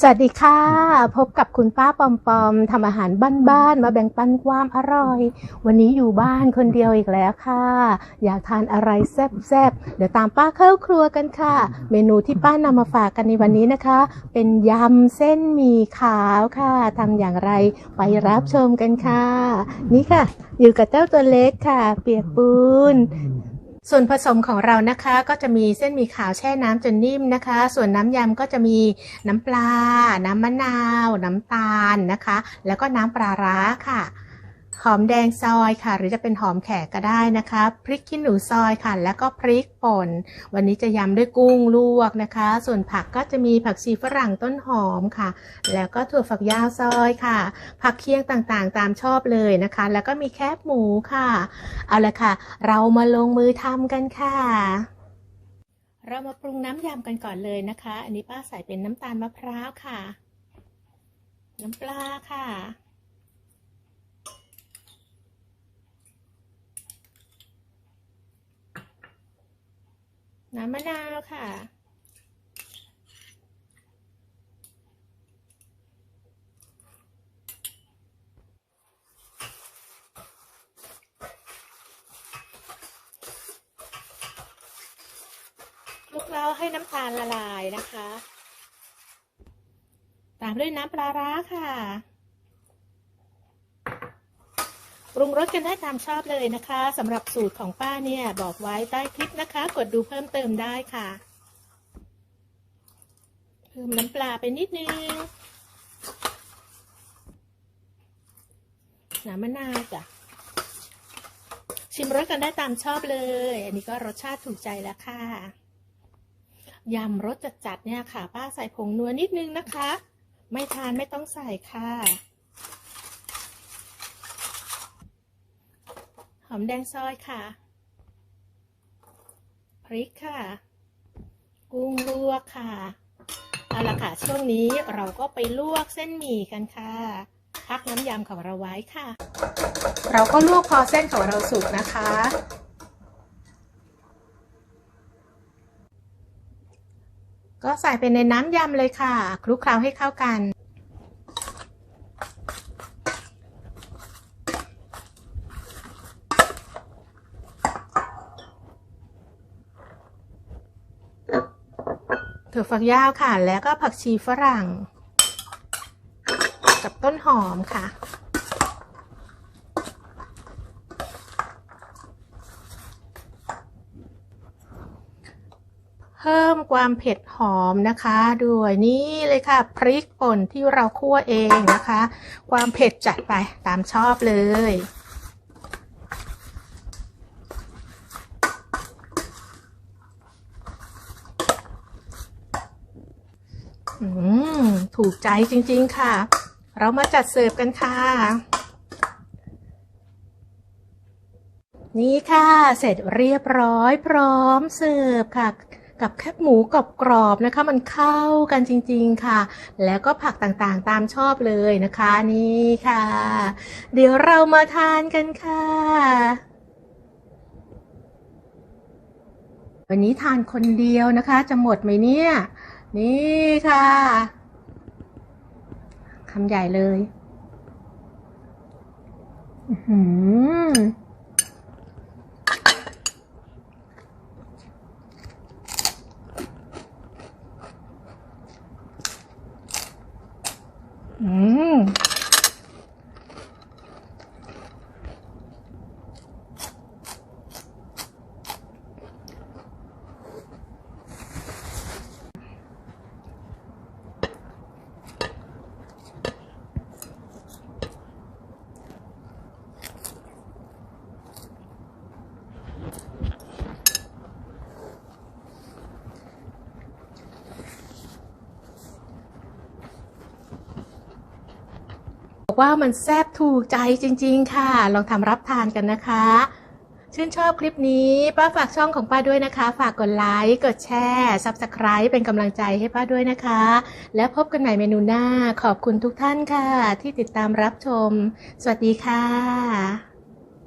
สวัสดีค่ะ พบกับคุณป้าปอมปอมทำอาหารบ้านๆมาแบ่งปันความอร่อย วันนี้อยู่บ้านคนเดียวอีกแล้วค่ะ อยากทานอะไรแซ่บๆเดี๋ยวตามป้าเข้าครัวกันค่ะ เมนูที่ป้านำมาฝากกันในวันนี้นะคะ เป็นยำเส้นหมี่ขาวค่ะทำอย่างไรไปรับชมกันค่ะ นี่ค่ะ อยู่กับเจ้าตัวเล็กค่ะ เปียกปูน ส่วนผสมของเรานะคะก็จะมีเส้นหมี่ขาวแช่น้ำจนนิ่มนะคะ ส่วนน้ำยำก็จะมีน้ำปลา น้ำมะนาว น้ำตาลนะคะ แล้วก็น้ำปลาร้าค่ะ หอมแดงซอยค่ะ หรือจะเป็นหอมแขกก็ได้นะคะ พริกขี้หนูซอยค่ะ แล้วก็พริกป่น วันนี้จะยำด้วยกุ้งลวกนะคะ ส่วนผักก็จะมีผักชีฝรั่งต้นหอมค่ะ แล้วก็ถั่วฝักยาวซอยค่ะ ผักเคียงต่างๆ ตามชอบเลยนะคะ แล้วก็มีแคบหมูค่ะ เอาละค่ะ เรามาลงมือทำกันค่ะเรามาปรุงน้ำยำกันก่อนเลยนะคะ อันนี้ป้าใส่เป็นน้ำตาลมะพร้าวค่ะ น้ำปลาค่ะ น้ำมะนาวค่ะ คลุกเล้าให้น้ำตาลละลายนะคะ ตามด้วยน้ำปลาร้าค่ะ ปรุงรสกันได้ตามชอบเลยนะคะสำหรับสูตรของป้าเนี่ย บอกไว้ใต้คลิปนะคะ กดดูเพิ่มเติมได้ค่ะเพิ่มน้ำปลาไปนิดนึงน้ำมะนาวจ้ะชิมรสกันได้ตามชอบเลย อันนี้ก็รสชาติถูกใจแล้วค่ะยำรสจัดๆเนี่ยค่ะ ป้าใส่ผงนัวนิดนึงนะคะ ไม่ทานไม่ต้องใส่ค่ะ อมแดงซอยค่ะ พริกค่ะ กุ้งลวกค่ะ เอาละค่ะ ช่วงนี้เราก็ไปลวกเส้นหมี่กันค่ะ พักน้ำยำของเราไว้ค่ะ เราก็ลวกพอเส้นของเราสุกนะคะ ก็ใส่ไปในน้ำยำเลยค่ะ คลุกเคล้าให้เข้ากัน ถั่วฝักยาวค่ะ แล้วก็ผักชีฝรั่ง กับต้นหอมค่ะ เพิ่มความเผ็ดหอมนะคะด้วยนี่เลยค่ะ พริกป่นที่เราคั่วเองนะคะ ความเผ็ดจัดไปตามชอบเลย ถูกใจจริงๆค่ะ เรามาจัดเสิร์ฟกันค่ะ นี่ค่ะ เสร็จเรียบร้อยพร้อมเสิร์ฟค่ะกับแคบหมูกรอบๆนะคะ มันเข้ากันจริงๆค่ะ แล้วก็ผักต่างๆตามชอบเลยนะคะนี่ค่ะ เดี๋ยวเรามาทานกันค่ะ วันนี้ทานคนเดียวนะคะ จะหมดไหมเนี่ย นี่ค่ะคำใหญ่เลย อือหือม บอกว่ามันแซ่บถูกใจจริง ๆ ค่ะ ลองทำรับทานกันนะคะ ชื่นชอบคลิปนี้ ป้าฝากช่องของป้าด้วยนะคะ ฝากกดไลค์ กดแชร์ Subscribe เป็นกำลังใจให้ป้าด้วยนะคะ แล้วพบกันใหม่เมนูหน้า ขอบคุณทุกท่านค่ะ ที่ติดตามรับชม สวัสดีค่ะ